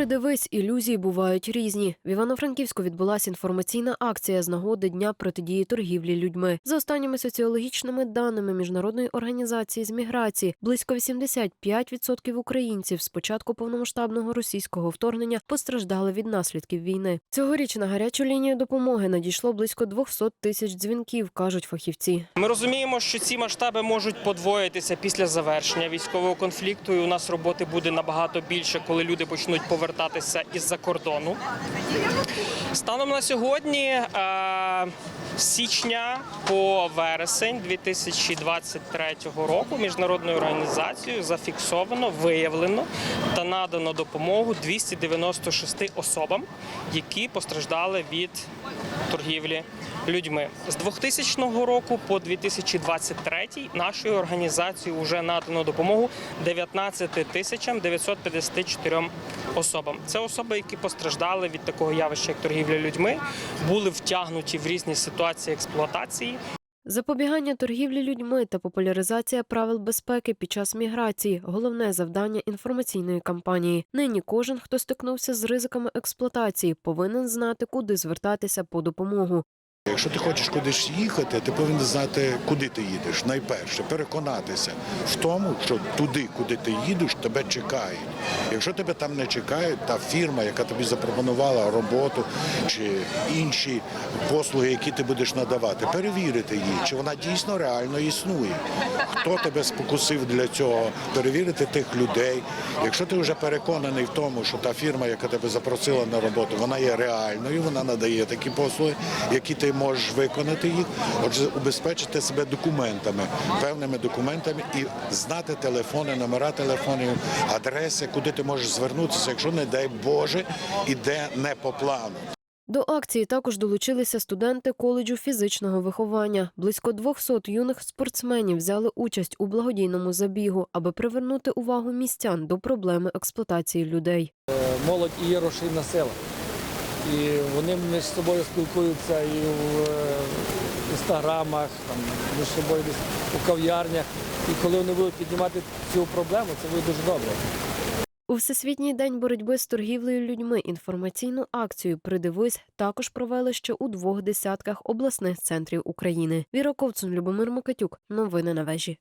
Придивись, ілюзії бувають різні. В Івано-Франківську відбулася інформаційна акція з нагоди дня протидії торгівлі людьми. За останніми соціологічними даними міжнародної організації з міграції, близько 85% українців з початку повномасштабного російського вторгнення постраждали від наслідків війни. Цьогоріч на гарячу лінію допомоги надійшло близько 200 тисяч дзвінків, кажуть фахівці. Ми розуміємо, що ці масштаби можуть подвоїтися після завершення військового конфлікту. І у нас роботи буде набагато більше, коли люди почнуть повертатися із-за кордону. Станом на сьогодні, е, з січня по вересень 2023 року міжнародною організацією зафіксовано, виявлено та надано допомогу 296 особам, які постраждали від торгівлі людьми. З 2000 року по 2023 нашою організацією вже надано допомогу 19 тисячам 954 особам. Це особи, які постраждали від такого явища, як торгівля людьми, були втягнуті в різні ситуації експлуатації. Запобігання торгівлі людьми та популяризація правил безпеки під час міграції головне завдання інформаційної кампанії. Нині кожен, хто стикнувся з ризиками експлуатації, повинен знати, куди звертатися по допомогу. Якщо ти хочеш кудись їхати, ти повинен знати, куди ти їдеш. Найперше переконатися в тому, що туди, куди ти їдеш, тебе чекають. Якщо тебе там не чекають, та фірма, яка тобі запропонувала роботу чи інші послуги, які ти будеш надавати, перевірити її, чи вона дійсно реально існує. Хто тебе спокусив для цього? Перевірити тих людей. Якщо ти вже переконаний в тому, що та фірма, яка тебе запросила на роботу, вона є реальною, вона надає такі послуги, які ти можеш виконати їх. Отже, убезпечити себе документами, певними документами і знати телефони, номера телефонів, адреси, куди ти можеш звернутися, якщо не дай Боже, іде не по плану. До акції також долучилися студенти коледжу фізичного виховання. Близько 200 юних спортсменів взяли участь у благодійному забігу, аби привернути увагу містян до проблеми експлуатації людей. молодь і є рушійна сила. І вони між собою спілкуються і в е, інстаграмах, там, між собою десь у кав'ярнях. І коли вони будуть піднімати цю проблему, це буде дуже добре. У Всесвітній день боротьби з торгівлею людьми інформаційну акцію Придивись також провели ще у двох десятках обласних центрів України. Віра Ковцун, Любомир Микатюк. Новини на вежі.